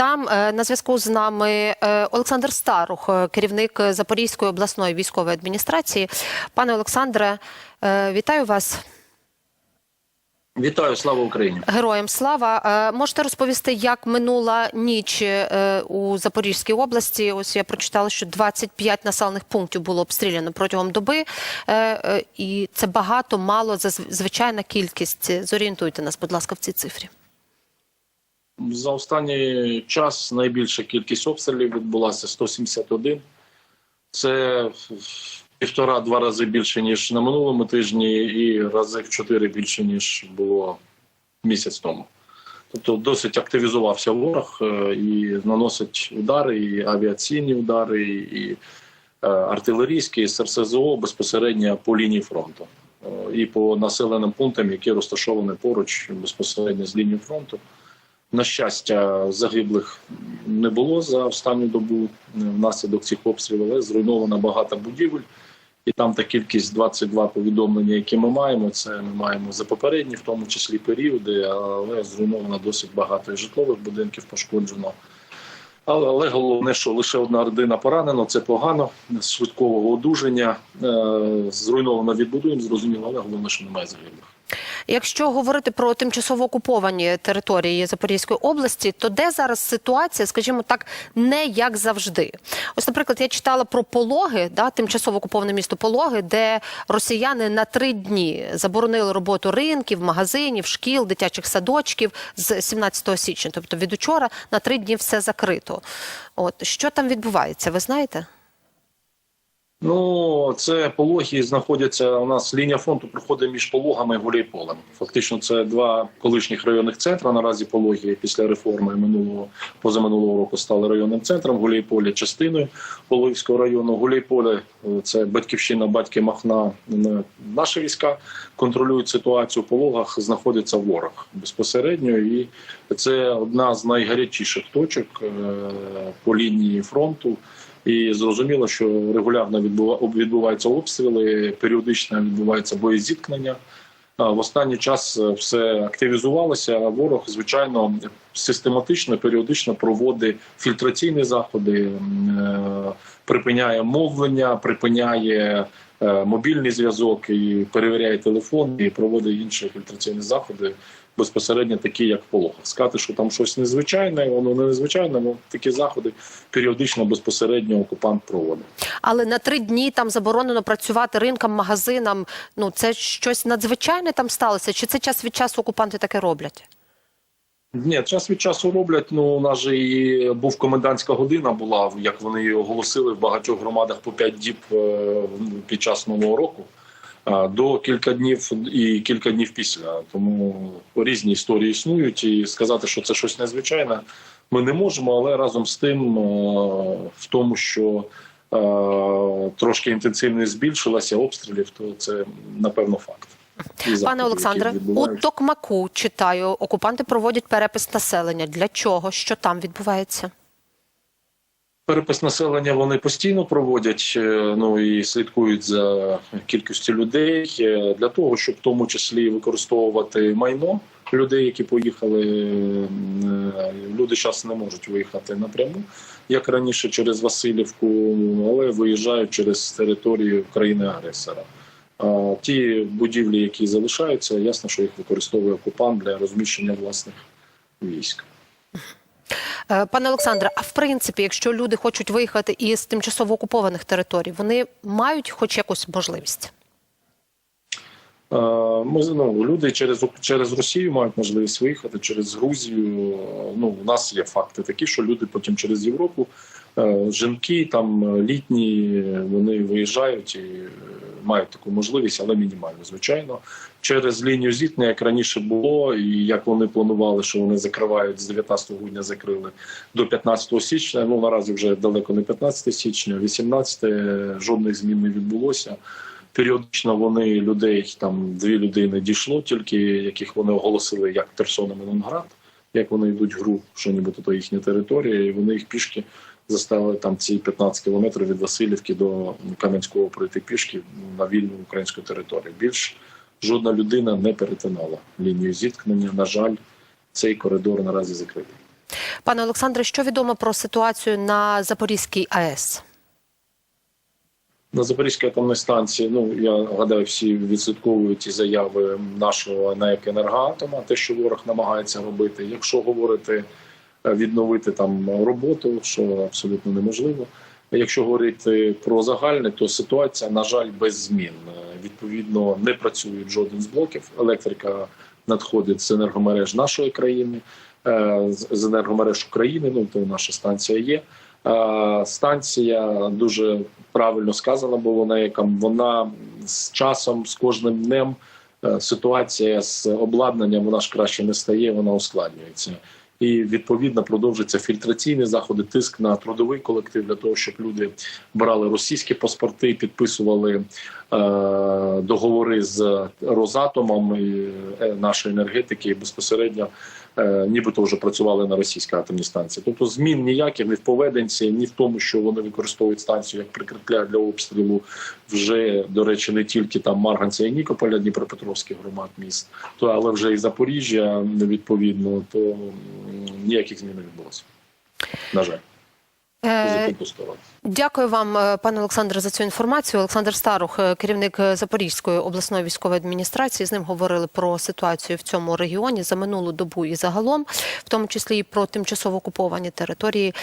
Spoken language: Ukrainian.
там е, на зв'язку з нами е, Олександр Старух, е, керівник Запорізької обласної військової адміністрації. Пане Олександре, вітаю вас. Вітаю, слава Україні! Героям слава. Можете розповісти, як минула ніч у Запорізькій області? Ось я прочитала, що 25 населених пунктів було обстріляно протягом доби, і це багато, мало звичайна кількість. Зорієнтуйте нас, будь ласка, в цій цифрі. За останній час найбільша кількість обстрілів відбулася 171. Це півтора-два рази більше ніж на минулому тижні, і рази в чотири більше ніж було місяць тому. Тобто досить активізувався ворог е, і наносить удари, і авіаційні удари, і е, артилерійські, і з РСЗО безпосередньо по лінії фронту Е, і по населеним пунктам, які розташовані поруч безпосередньо з лінією фронту. На щастя, загиблих не було за останню добу внаслідок цих обстрілів, але зруйновано багато будівель. І там та кількість 22 повідомлення, які ми маємо. Це ми маємо за попередні, в тому числі періоди, але зруйновано досить багато житлових будинків пошкоджено. Але, але головне, що лише одна родина поранена, це погано. З швидкого одужання е, зруйновано відбудуємо, зрозуміло, але головне, що немає загиблих. Якщо говорити про тимчасово окуповані території Запорізької області, то де зараз ситуація, скажімо так, не як завжди? Ось, наприклад, я читала про пологи, да, тимчасово окуповане місто Пологи, де росіяни на три дні заборонили роботу ринків, магазинів, шкіл, дитячих садочків з 17 січня. Тобто від учора на три дні все закрито. От що там відбувається, ви знаєте? Ну, це пологи знаходяться. У нас лінія фронту проходить між пологами і Гуляйполем. Фактично, це два колишніх районних центри. Наразі пологи після реформи минулого позаминулого року стали районним центром. Гуляйполе частиною Пологівського району. Гуляйполе е, це батьківщина батьки Махна. Е, Наші війська контролюють ситуацію. В пологах знаходиться ворог безпосередньо, і це одна з найгарячіших точок е, по лінії фронту. І зрозуміло, що регулярно відбува- відбуваються обстріли, періодично відбуваються боєзіткнення. зіткнення. В останній час е, все активізувалося. Ворог, звичайно, систематично, періодично проводить фільтраційні заходи, е, припиняє мовлення, припиняє мобільний зв'язок і перевіряє телефон, і проводить інші фільтраційні заходи. Безпосередньо такі, як в пологах. Сказати, що там щось незвичайне, воно не незвичайне, але такі заходи періодично безпосередньо окупант проводить. Але на три дні там заборонено працювати ринкам, магазинам. Ну це щось надзвичайне там сталося? Чи це час від часу окупанти таке роблять? Ні, час від часу роблять. Ну у нас же і був комендантська година. Була як вони оголосили в багатьох громадах по 5 діб е, під час нового року. До кілька днів і кілька днів після. Тому різні історії існують, і сказати, що це щось незвичайне, ми не можемо. Але разом з тим, е, в тому, що е, трошки інтенсивність збільшилася обстрілів, то це напевно факт. Пане Олександре, у. Токмаку читаю, окупанти проводять перепис населення. Для чого? Що там відбувається? Перепис населення вони постійно проводять, е, ну і слідкують за кількістю людей е, для того, щоб в тому числі використовувати майно людей, які поїхали. Е, Люди зараз не можуть виїхати напряму, як раніше через Васильівку, але виїжджають через територію країни-агресора. Ті будівлі, які залишаються, ясно, що їх використовує окупант для розміщення власних військ. Е, Пане Олександре, а в принципі, якщо люди хочуть виїхати із тимчасово окупованих територій, вони мають хоч якусь можливість? Е, Ми ну, люди через через Росію мають можливість виїхати через Грузію. Ну у нас є факти такі, що люди потім через Європу, е, жінки там е, літні, вони виїжджають і е, мають таку можливість, але мінімально, звичайно. Через лінію зіткнення, як раніше було, і як вони планували, що вони закривають з 19 грудня, закрили до 15 січня. Ну наразі вже далеко не 15 січня, 18 жодних змін не відбулося. Періодично вони людей там дві людини дійшло, тільки яких вони оголосили як Терсон і Ленінград, як вони йдуть в гру, що нібито то їхня територія, і вони їх пішки заставили там ці 15 кілометрів від Васильівки до Кам'янського пройти пішки на вільну українську територію. Більш жодна людина не перетинала лінію зіткнення. На жаль, цей коридор наразі закритий. Пане Олександре, що відомо про ситуацію на Запорізькій АЕС? На Запорізькій атомній станції, ну я гадаю, всі відслідковують ті заяви нашого НАЕК «Енергоатома», те, що ворог намагається робити. Якщо говорити е, відновити там роботу, що абсолютно неможливо. Якщо говорити про загальне, то ситуація, на жаль, без змін. Відповідно, не працює жоден з блоків. Електрика надходить з енергомереж нашої країни, е, з енергомереж України. Ну то наша станція є. Е, Станція дуже правильно сказано було на якам вона з часом, з кожним днем е, ситуація з обладнанням вона ж краще не стає, вона ускладнюється. І відповідно продовжуються фільтраційні заходи, тиск на трудовий колектив для того, щоб люди брали російські паспорти, підписували е, договори з Росатомом і е, нашої енергетики і безпосередньо е, нібито вже працювали на російській атомній станції. Тобто змін ніяких ні в поведенці, ні в тому, що вони використовують станцію як прикриття для обстрілу вже, до речі, не тільки там Марганця і Нікополя, Дніпропетровських громад міст, то але вже і Запоріжжя відповідно, то ніяких змін не відбулося. На жаль, Е. Дякую вам, е, пане Олександре, за цю інформацію. Олександр Старух, е, керівник Запорізької обласної військової адміністрації. З ним говорили про ситуацію в цьому регіоні за минулу добу і загалом, в тому числі і про тимчасово окуповані території.